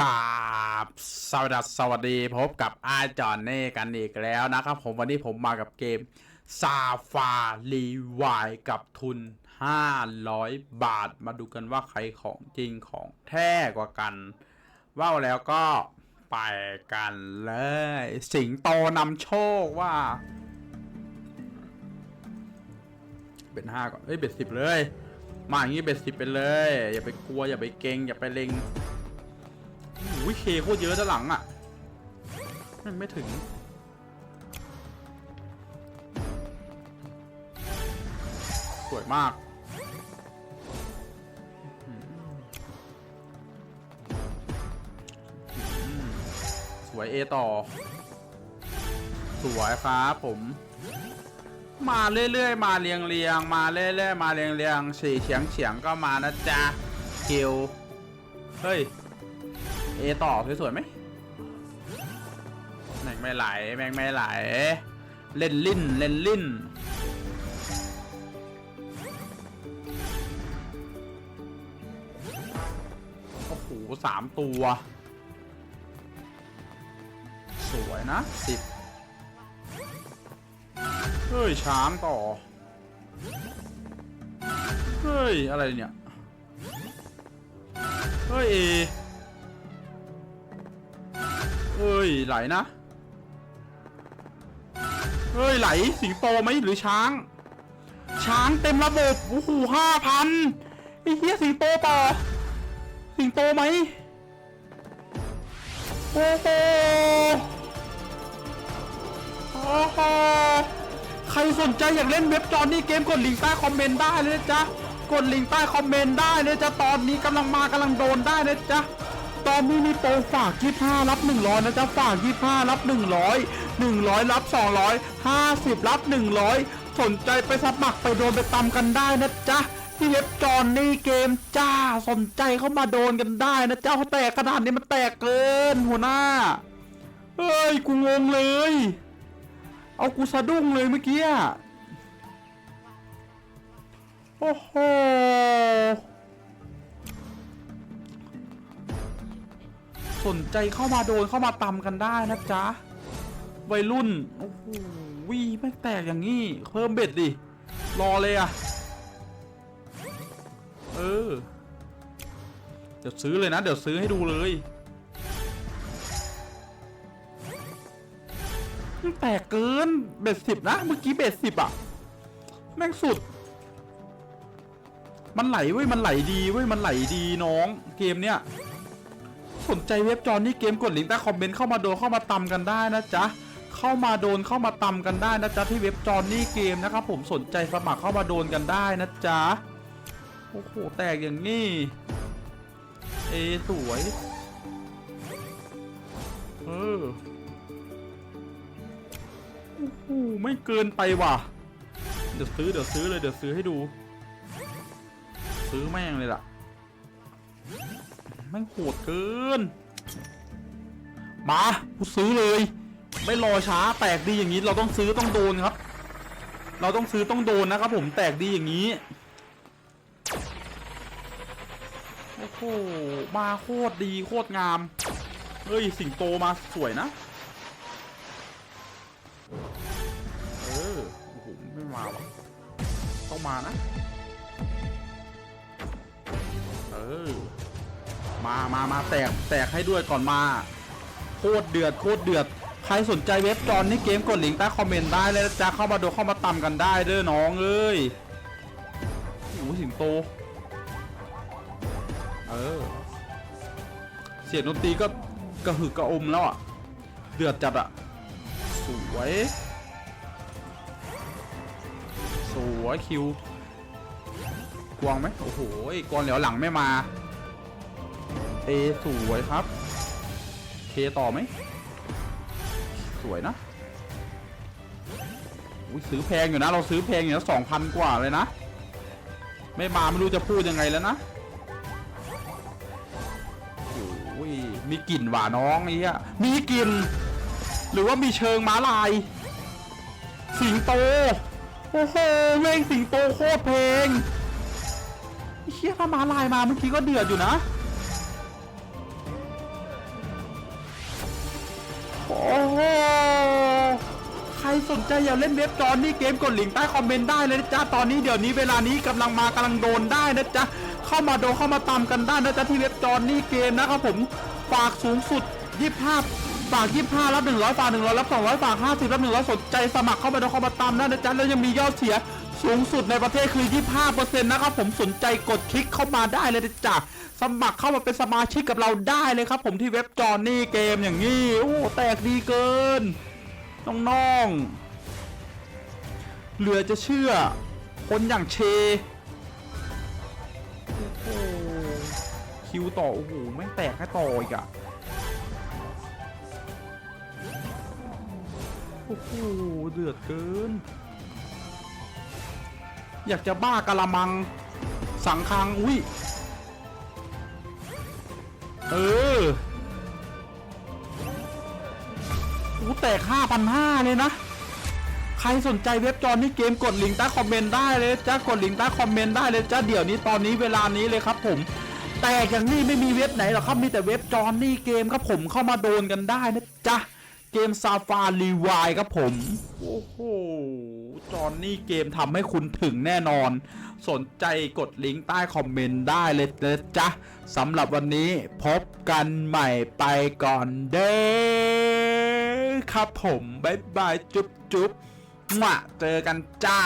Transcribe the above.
กราบสวัสดีสวัสดีพบกับอาจอนเน่กันอีกแล้วนะครับผมวันนี้ผมมากับเกมซาฟารีวายกับทุน 500 บาท มาดูกันว่าใครของจริงของแท้กว่ากัน ว่าแล้วก็ไปกันเลย สิงโตนำโชคว่าเป็นห้าก่อนเอ้ยเบ็ดสิบเลย มาอย่างนี้เบ็ดสิบไปเลย อย่าไปกลัวอย่าไปเกงอย่าไปเล็ง วิเคโคตรเยอะด้านหลังอะไม่ไม่ถึง สวยมากสวยเอต่อ สวยครับผม มาเรื่อยๆ มาเรียงเรียงๆมาเรื่อยๆ มาเรียงเรียงๆสี่เฉียงเฉียงก็มานะจ๊ะคิวเฮ้ย อต่อสวยๆไหมแม่งไม่ไหลแม่งไม่ไหล เล่นลิ้นเล่นลิ้นโอ้โหสามตัว สวยนะสิบเฮ้ยช้างต่อ เฮ้ย อะไรเนี่ย เฮ้ยเอ ไหลนะ เฮ้ยไหลสิงโตไหมหรือช้าง ช้างเต็มระบบโอ้โหห้าพันไอ้เหี้ยสิงโตต่อ สิงโตไหมโอ้โหโอ้โหใครสนใจอยากเล่นเว็บจอนนี่เกมกดลิงก์ใต้คอมเมนต์ได้เลยนะจ๊ะกดลิงก์ใต้คอมเมนต์ได้เลยจ้ะตอนนี้กำลังมากำลังโดนได้เนะจ๊ะ ตอนนี้มีโปรฝาก25รับ100นะจ๊ะฝาก25รับ 100 100 รับ 200 50 รับ 100 สนใจไปสมัครไปโดนไปตำกันได้นะจ๊ะที่เว็บจอนนี่เกมจ้าสนใจเข้ามาโดนกันได้นะจ๊ะเขาแตกขนาดนี้มันแตกเกินหัวหน้าเฮ้ยกูงงเลย เอากูสะดุ้งเลยเมื่อกี้อะโอ้โห สนใจเข้ามาโดนเข้ามาตำกันได้นะจ๊ะวัยรุ่นโอ้โหวีไม่แตกอย่างนี้ เพิ่มเบ็ดดิ รอเลยอะเออ เดี๋ยวซื้อเลยนะ เดี๋ยวซื้อให้ดูเลยแตกเกินเบ็ดสิบนะ เมื่อกี้เบ็ดสิบอะแม่งสุด มันไหลเว้ย มันไหลดีเว้ย มันไหลดีน้อง เกมเนี้ย สนใจเว็บจอนี่เกมกดลิงก์ใต้คอมเมนต์เข้ามาโดนเข้ามาตำกันได้นะจ๊ะเข้ามาโดนเข้ามาตำกันได้นะจ๊ะที่เว็บจอนนี่เกมนะครับผมสนใจสมัครเข้ามาโดนกันได้นะจ๊ะโอ้โหแตกอย่างนี้เอสวยเออโอ้โหไม่เกินไปว่ะ เดี๋ยวซื้อเดี๋ยวซื้อเลยเดี๋ยวซื้อให้ดู ซื้อแม่งเลยล่ะ แม่งโหดเกิน มากูซื้อเลย ไม่รอช้าแตกดีอย่างนี้ เราต้องซื้อต้องโดนครับ เราต้องซื้อต้องโดนนะครับผมแตกดีอย่างนี้ โอ้โห มาโคตรดีโคตรงาม เฮ้ย สิงโตมาสวยนะ เออ โอ้โห ไม่มาวะต้องมานะเออ มามามาแตกแตกให้ด้วยก่อนมา โคตรเดือดโคตรเดือด ใครสนใจเว็บจอนนี่เกมกดลิงก์ใต้คอมเมนต์ได้เลยจะเข้ามาดูเข้ามาตำกันได้เด้อน้องเอ้ยโอ้โหสิงโต เออ เสียงดนตรีก็กระหึกกระอมแล้วอะ เดือดจัดอะ สวย สวยคิว กวางไหมโอ้โหกวางเหลียวหลังไม่มา เอสวยครับ เคต่อไหม สวยนะอุ้ยซื้อแพงอยู่นะ เราซื้อแพงอยู่นะสองพันกว่าเลยนะ ไม่มาไม่รู้จะพูดยังไงแล้วนะโอ้ยมีกลิ่นหว่าน้องนี่อะมีกลิ่น หรือว่ามีเชิงม้าลาย สิงโต โอ้โหแม่งสิงโตโคตรเพลงเชี่ยถ้าม้าลายมาเมื่อกี้ก็เดือดอยู่นะ สนใจอยากเล่นเว็บจอนนี่เกมกดลิงก์ใต้คอมเมนต์ได้เลยนะจ๊ะตอนนี้เดี๋ยวนี้เวลานี้กำลังมากำลังโดนได้นะจ๊ะเข้ามาโดนเข้ามาตามกันได้นะจ๊ะที่เว็บจอนนี่เกมนะครับผมฝากสูงสุด25ฝาก 25 รับ 100 ฝาก 100 รับ 200 ฝาก 50 รับ 100 สนใจสมัครเข้ามาโดนเข้ามาตามได้นะจ๊ะ แล้วยังมียอดเสียสูงสุดในประเทศคือ 25%นะครับผมสนใจกดคลิกเข้ามาได้เลยนะจ๊ะ สมัครเข้ามาเป็นสมาชิกกับเราได้เลยครับผมที่เว็บจอนนี่เกมอย่างนี้ โอ้ แตกดีเกิน น้องๆ เหลือจะเชื่อ คนอย่างเช โอ้โห คิวต่อ โอ้โห ไม่งแตกให้ต่ออีกอะโอ้โห เดือดเกิน อยากจะบ้ากะละมัง สังคัง อุ้ย เออ กูแตก5,500เลยนะ ใครสนใจเว็บจอนี่เกมกดลิงก์ใต้คอมเมนต์ได้เลยจ้ากดลิงก์ใต้คอมเมนต์ได้เลยจ้าเดี๋ยวนี้ตอนนี้เวลานี้เลยครับผมแต่อย่างนี้ไม่มีเว็บไหนหรอกครับมีแต่เว็บจอนนี่เกมครับผมเข้ามาโดนกันได้นะจ๊ะเกมซาฟารีวายครับผมโอ้โหจอนนี่เกมทำให้คุณถึงแน่นอน สนใจกดลิงก์ใต้คอมเมนต์ได้เลยนะจ๊ะสำหรับวันนี้พบกันใหม่ไปก่อนเด้อ ครับผม บ๊ายบาย จุ๊บจุ๊บมาเจอกันจ้า